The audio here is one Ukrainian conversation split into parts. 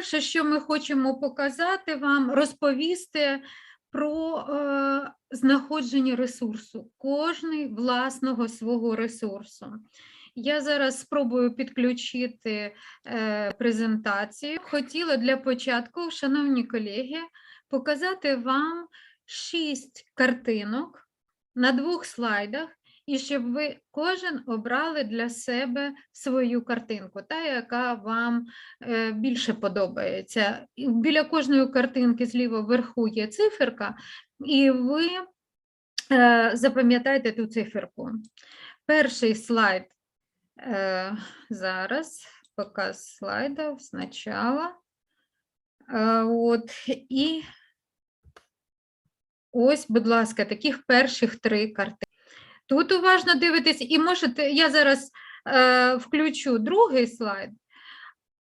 перше, що ми хочемо показати вам, розповісти про е, знаходження ресурсу, кожний власного свого ресурсу. Я зараз спробую підключити е, презентацію. Хотіла для початку, шановні колеги, показати вам шість картинок на двох слайдах, і щоб ви кожен обрали для себе свою картинку, та яка вам е, більше подобається. Біля кожної картинки зліва вверху є циферка, і ви е, запам'ятайте ту циферку. Перший слайд е, зараз, показ слайдів спочатку. От, і ось, будь ласка, таких перших три картинки. Тут уважно дивитесь, і можете, я зараз е, включу другий слайд,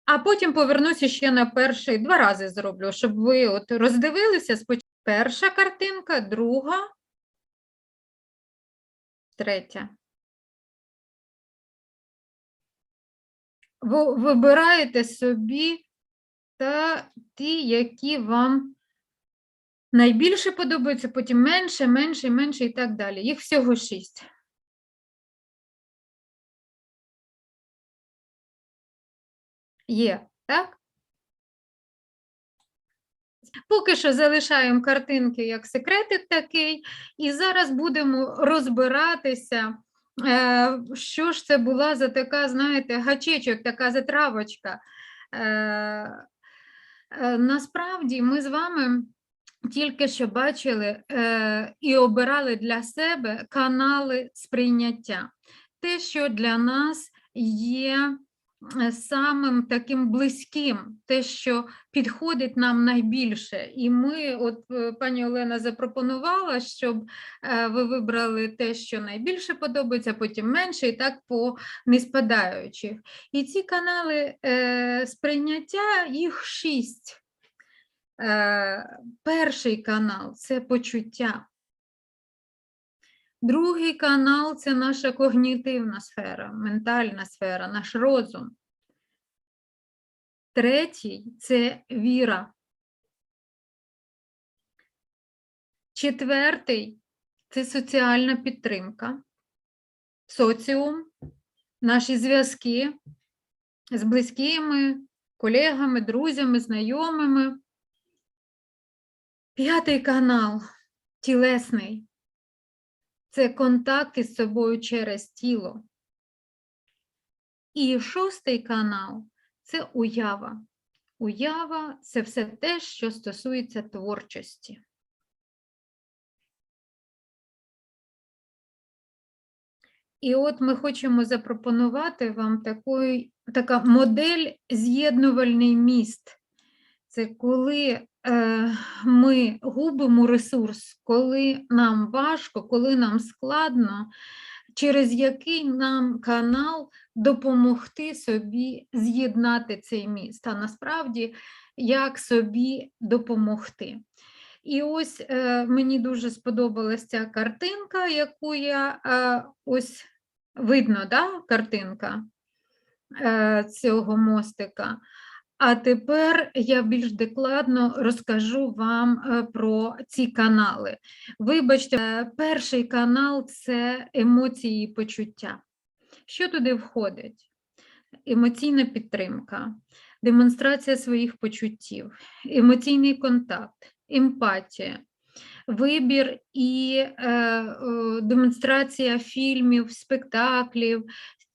а потім повернуся ще на перший, два рази зроблю, щоб ви от роздивилися. Перша картинка, друга, третя. Ви вибираєте собі та ті, які вам найбільше подобаються, потім менше, менше, менше і так далі. Їх всього шість. Є, так? Поки що залишаємо картинки як секретик такий, і зараз будемо розбиратися, е, що ж це була за така, знаєте, гачечок, така затравочка. Е, е, Насправді ми з вами тільки що бачили е, і обирали для себе канали сприйняття. Те, що для нас є е, самим таким близьким, те, що підходить нам найбільше. І ми, от е, пані Олена запропонувала, щоб е, ви вибрали те, що найбільше подобається, потім менше, і так по неспадаючих. І ці канали е, сприйняття, їх шість. Е, Перший канал це почуття. Другий канал це наша когнітивна сфера, ментальна сфера, наш розум. Третій це віра. Четвертий це соціальна підтримка, соціум, наші зв'язки з близькими, колегами, друзями, знайомими. П'ятий канал тілесний. Це контакт із собою через тіло. І шостий канал це уява. Уява це все те, що стосується творчості. І от ми хочемо запропонувати вам такої, така модель з'єднувальний міст. Це коли ми губимо ресурс, коли нам важко, коли нам складно, через який нам канал допомогти собі з'єднати цей міст. А насправді, як собі допомогти. І ось е, мені дуже сподобалася ця картинка, яку я е, ось видно, да, картинка е, цього мостика. А тепер я більш докладно розкажу вам е, про ці канали. Вибачте, е, перший канал це емоції і почуття. Що туди входить? Емоційна підтримка, демонстрація своїх почуттів, емоційний контакт, емпатія, вибір і е, е, демонстрація фільмів, спектаклів,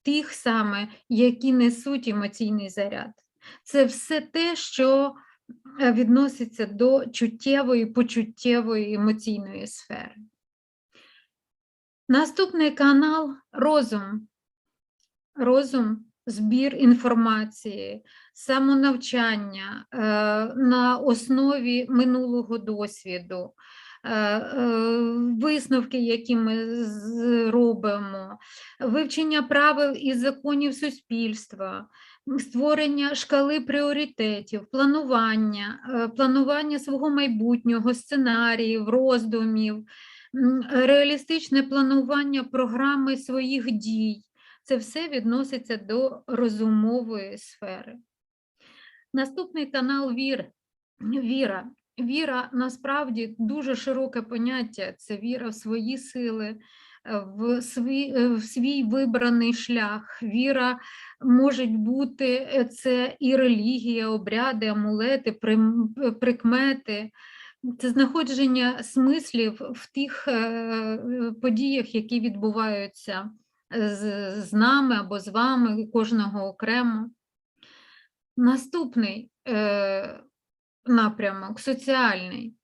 тих саме, які несуть емоційний заряд. Це все те, що е, відноситься до чуттєвої, почуттєвої емоційної сфери. Наступний канал розум. Розум, збір інформації, самонавчання е, на основі минулого досвіду, е, висновки, які ми робимо, вивчення правил і законів суспільства, створення шкали пріоритетів, планування, е, планування свого майбутнього, сценаріїв, роздумів, реалістичне планування програми своїх дій. Це все відноситься до розумової сфери. Наступний канал віри. Віра. Віра насправді дуже широке поняття. Це віра в свої сили, в свій, в свій вибраний шлях. Віра може бути е, це і релігія, обряди, амулети, е, прикмети. Це знаходження смислів в тих е, подіях, які відбуваються з, нами або з вами, кожного окремо. Наступний напрямок соціальний.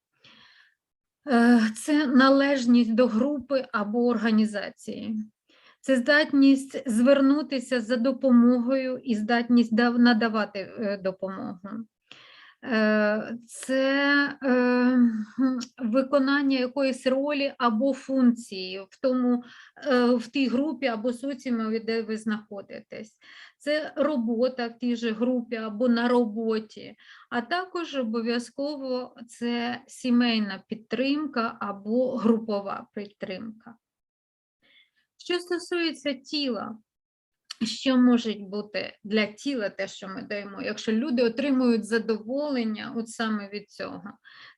Е, Це належність до групи або організації. Це здатність звернутися за допомогою і здатність надавати е, допомогу. Е, Це е, виконання якоїсь ролі або функції в тому, е, в тій групі або соціумі, де ви знаходитесь. Це робота в тій же групі або на роботі, а також обов'язково це сімейна підтримка або групова підтримка. Що стосується тіла, що може бути для тіла те, що ми даємо, якщо люди отримують задоволення от саме від цього,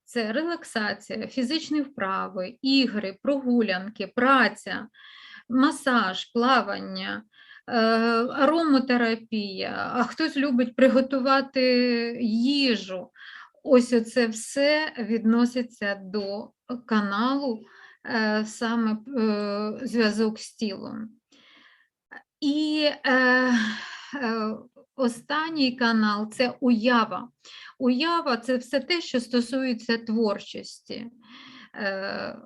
це релаксація, фізичні вправи, ігри, прогулянки, праця, масаж, плавання, е, аромотерапія, а хтось любить приготувати їжу. Ось це все відноситься до каналу е, саме е, зв'язок з тілом. І е, е, останній канал це уява. Уява це все те, що стосується творчості, е,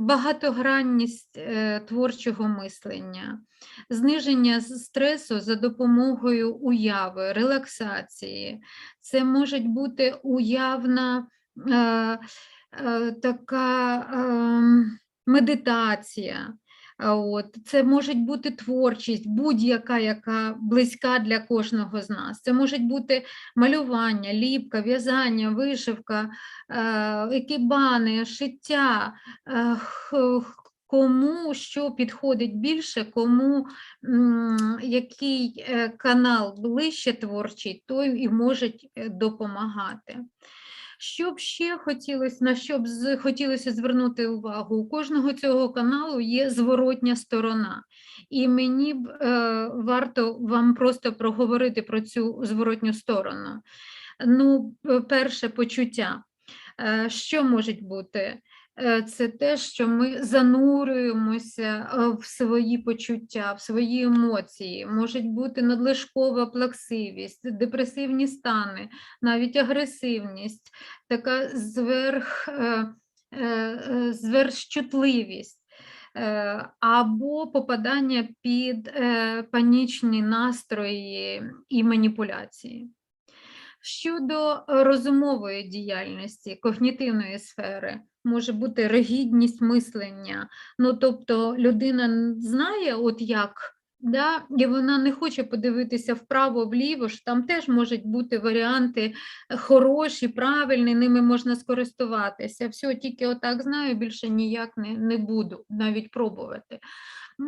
багатогранність е, творчого мислення, зниження стресу за допомогою уяви, релаксації. Це може бути уявна е, е, така ем, медитація. От, це може бути творчість, будь-яка, яка близька для кожного з нас. Це може бути малювання, ліпка, в'язання, вишивка, е, екібани, шиття. е, Кому що підходить більше, кому який е, канал ближче творчий, той і може допомагати. Що б ще хотілося, на що б хотілося звернути увагу? У кожного цього каналу є зворотня сторона. І мені б е, варто вам просто проговорити про цю зворотню сторону. Ну, перше почуття. Е, Що може бути? Е, Це те, що ми занурюємося е, в свої почуття, в свої емоції. Можуть бути надлишкова плаксивість, депресивні стани, навіть агресивність, така зверх, е, зверхчутливість. Або попадання під панічні настрої і маніпуляції. Щодо розумової діяльності, когнітивної сфери, може бути ригідність мислення. Ну, тобто людина знає, от як, да, і вона не хоче подивитися вправо, вліво, що там теж можуть бути варіанти е, хороші, правильні, ними можна скористуватися. Все, тільки отак знаю, більше ніяк не, не буду навіть пробувати.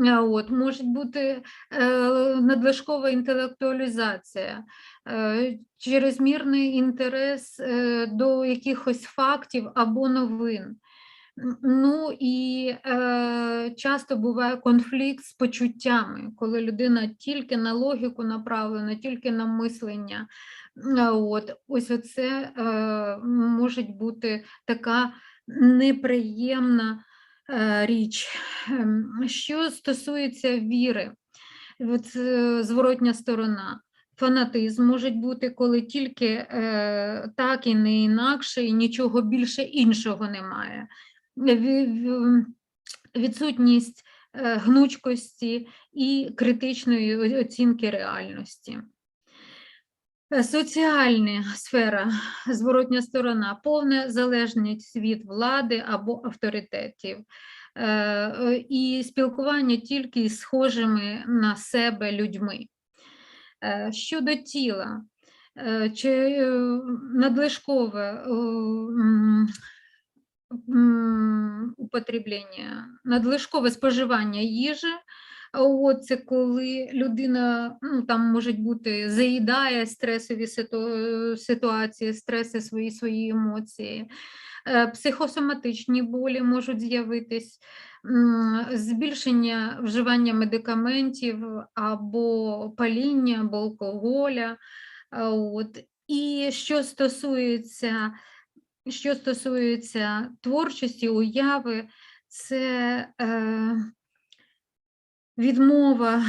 Е, От, може бути е, надлишкова інтелектуалізація, чрезмірний інтерес до якихось фактів або новин. Ну і е, часто буває конфлікт з почуттями, коли людина тільки на логіку направлена, тільки на мислення. От, ось оце е, може бути така неприємна річ. Ем, Що стосується віри, от, е, зворотня сторона. Фанатизм може бути, коли тільки е, так і не інакше, і нічого більше іншого немає. Ві- ві- Відсутність е, гнучкості і критичної оцінки реальності. Соціальна сфера, зворотня сторона, повна залежність від влади або авторитетів. е, І спілкування тільки із схожими на себе людьми. Е, Щодо тіла, е, чи надлишкове употреблення, надлишкове споживання їжі От це коли людина ну, там можуть бути заїдає стресові ситу- ситуації, стреси свої свої емоції. Е, Психосоматичні болі можуть з'явитись, збільшення вживання медикаментів або паління, або алкоголя. От. І що стосується, що стосується творчості, уяви, це е, відмова,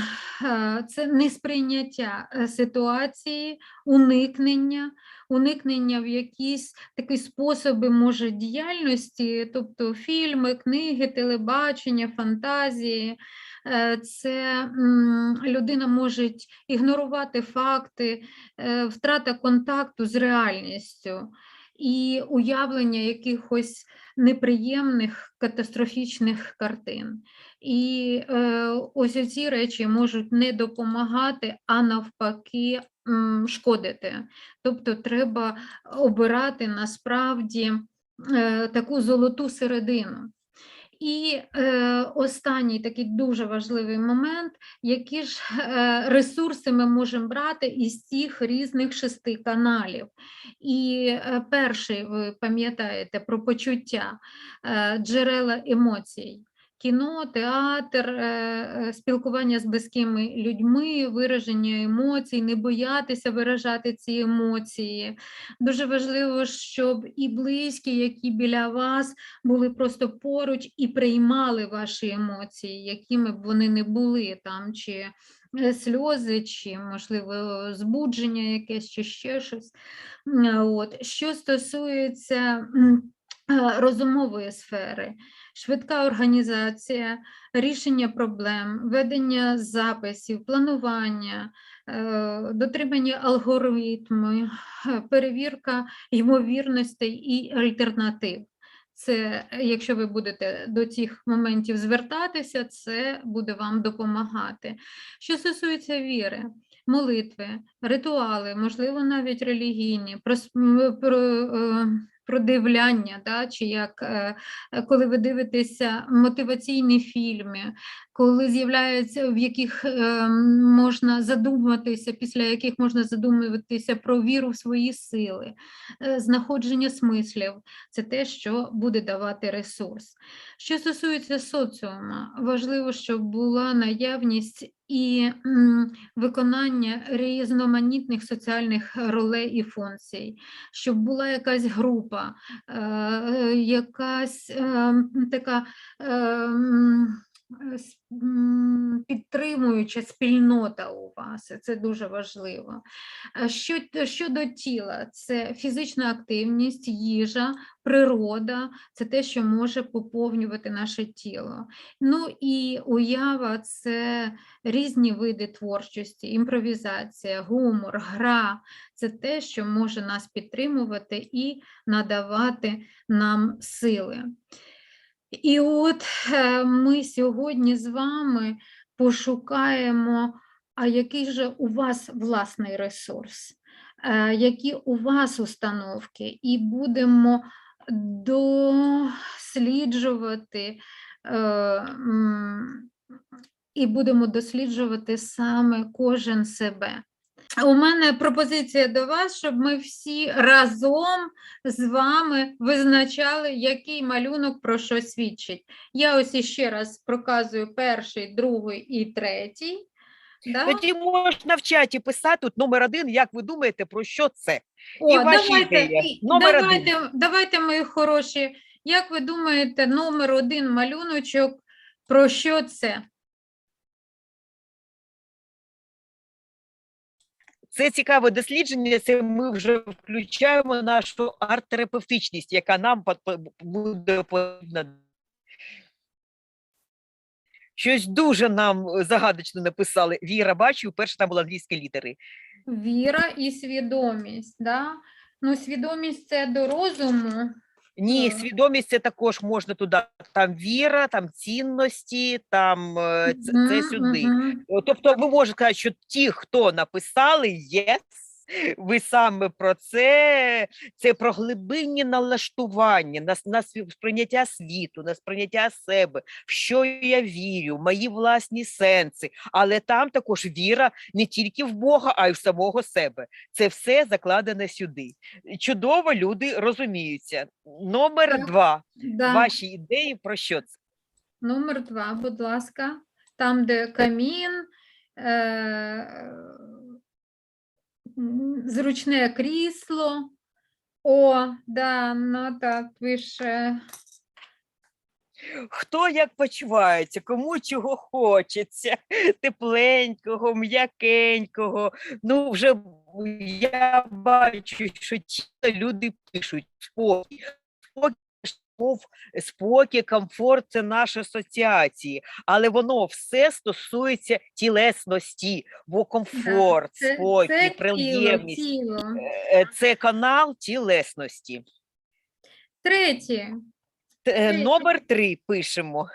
е, це несприйняття е, ситуації, уникнення, уникнення в якісь такі способи може діяльності, тобто фільми, книги, телебачення, фантазії. Е, Це людина може ігнорувати факти, втрата контакту з реальністю і уявлення якихось неприємних катастрофічних картин. І е, ось ці речі можуть не допомагати, а навпаки шкодити. Тобто треба обирати насправді е, таку золоту середину. І е, останній такий дуже важливий момент, які ж е, ресурси ми можемо брати із цих різних шести каналів. І е, перший, ви пам'ятаєте, про почуття, е, джерела емоцій. Кіно, театр, е, е, спілкування з близькими людьми, вираження емоцій, не боятися виражати ці емоції. Дуже важливо, щоб і близькі, які біля вас, були просто поруч і приймали ваші емоції, якими б вони не були там, чи е, сльози, чи, можливо, збудження якесь, чи ще щось. От. Що стосується розумової сфери, швидка організація, рішення проблем, ведення записів, планування, е, дотримання алгоритму, е, перевірка ймовірностей і альтернатив. Це, якщо ви будете до цих моментів звертатися, це буде вам допомагати. Що стосується віри, молитви, ритуали, можливо, навіть релігійні, м, про, е, продивляння, да, чи як е, коли ви дивитеся мотиваційні фільми, коли з'являються, в яких е, можна задуматися, після яких можна задумуватися про віру в свої сили, е, знаходження смислів, це те, що буде давати ресурс. Що стосується соціума, важливо, щоб була наявність і виконання різноманітних соціальних ролей і функцій, щоб була якась група, е, якась е, м, така. Е, Підтримуюча спільнота у вас, це дуже важливо. Е, щодо тіла, це фізична активність, їжа, природа, це те, що може поповнювати наше тіло. Ну і уява це різні види творчості, імпровізація, гумор, гра це те, що може нас підтримувати і надавати нам сили. І от е, ми сьогодні з вами пошукаємо, а який же у вас власний ресурс, е, які у вас установки, і будемо досліджувати. е, І будемо досліджувати саме кожен себе. У мене пропозиція до вас, щоб ми всі разом з вами визначали, який малюнок про що свідчить. Я ось іще раз проказую перший, другий і третій. Да? Тоді можна в чаті писати тут номер один, як ви думаєте, про що це? О, ваші давайте, ідеї. і- Номер один. давайте, давайте, мої хороші, як ви думаєте, номер один малюночок, про що це? Це цікаве дослідження, це ми вже включаємо нашу арт-терапевтичність, яка нам буде потрібна. Щось дуже нам загадочно написали. Віра, бачу, перше там були англійські літери. Віра і свідомість. Да? Ну, свідомість це до розуму. Ні, свідомість це також можна туди. Там віра, там цінності, там це, це сюди. О, Тобто, ви можете сказати, що ті, хто написали єс, Ви саме про це, це про глибинні налаштування, на, на сприйняття світу, на сприйняття себе, в що я вірю, мої власні сенси. Але там також віра не тільки в Бога, а й в самого себе. Це все закладене сюди. Чудово, люди розуміються. Номер Так. два. Да. Ваші ідеї про що це? Номер два, будь ласка. Там, де камін, е, зручне крісло. О, да, ну так, пише. Хто як почувається, кому чого хочеться, тепленького, м'якенького. Ну, вже я бачу, що ті люди пишуть спокій. Спокій, спокій, комфорт це наші асоціації, але воно все стосується тілесності, бо комфорт, Це, спокій, це приємність тіло. е, це канал тілесності. Е, Третє. Номер три пишемо.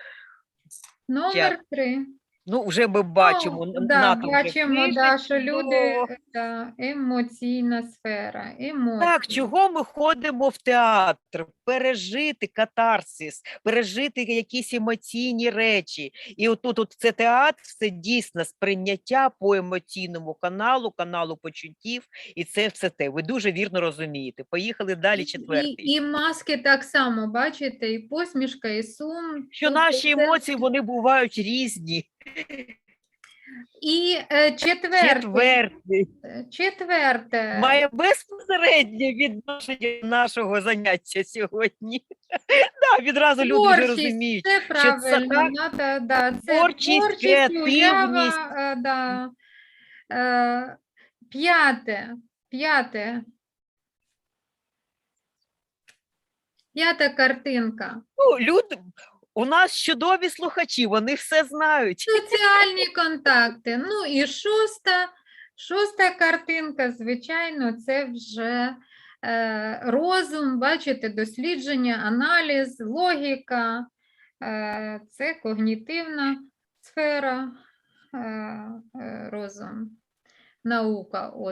Номер три. Ну, вже ми бачимо, Ну, да, бачимо, да, що люди да, емоційна сфера, емоції. Так, чого ми ходимо в театр? Пережити катарсис, пережити якісь емоційні речі. І отут от це театр, це дійсно сприйняття по емоційному каналу, каналу почуттів, і це все те. Ви дуже вірно розумієте. Поїхали далі, І, четвертий. і маски так само, бачите, і посмішка, і сум. Що Тобто наші це- емоції вони бувають різні. І е, четверте, Четвертий е, четверте. має безпосереднє відношення до нашого заняття сьогодні. Да, відразу люди вже розуміють. Це це правильно, так. да, да, це Творчість, творчість, уява, е, да. Е, П'яте, п'яте. П'ята картинка. Ну, люди, у нас чудові слухачі, вони все знають. Соціальні контакти. Ну і шоста, шоста картинка, звичайно, це вже е, розум, бачите, дослідження, аналіз, логіка, е, це когнітивна сфера, е, е, розум, наука. От.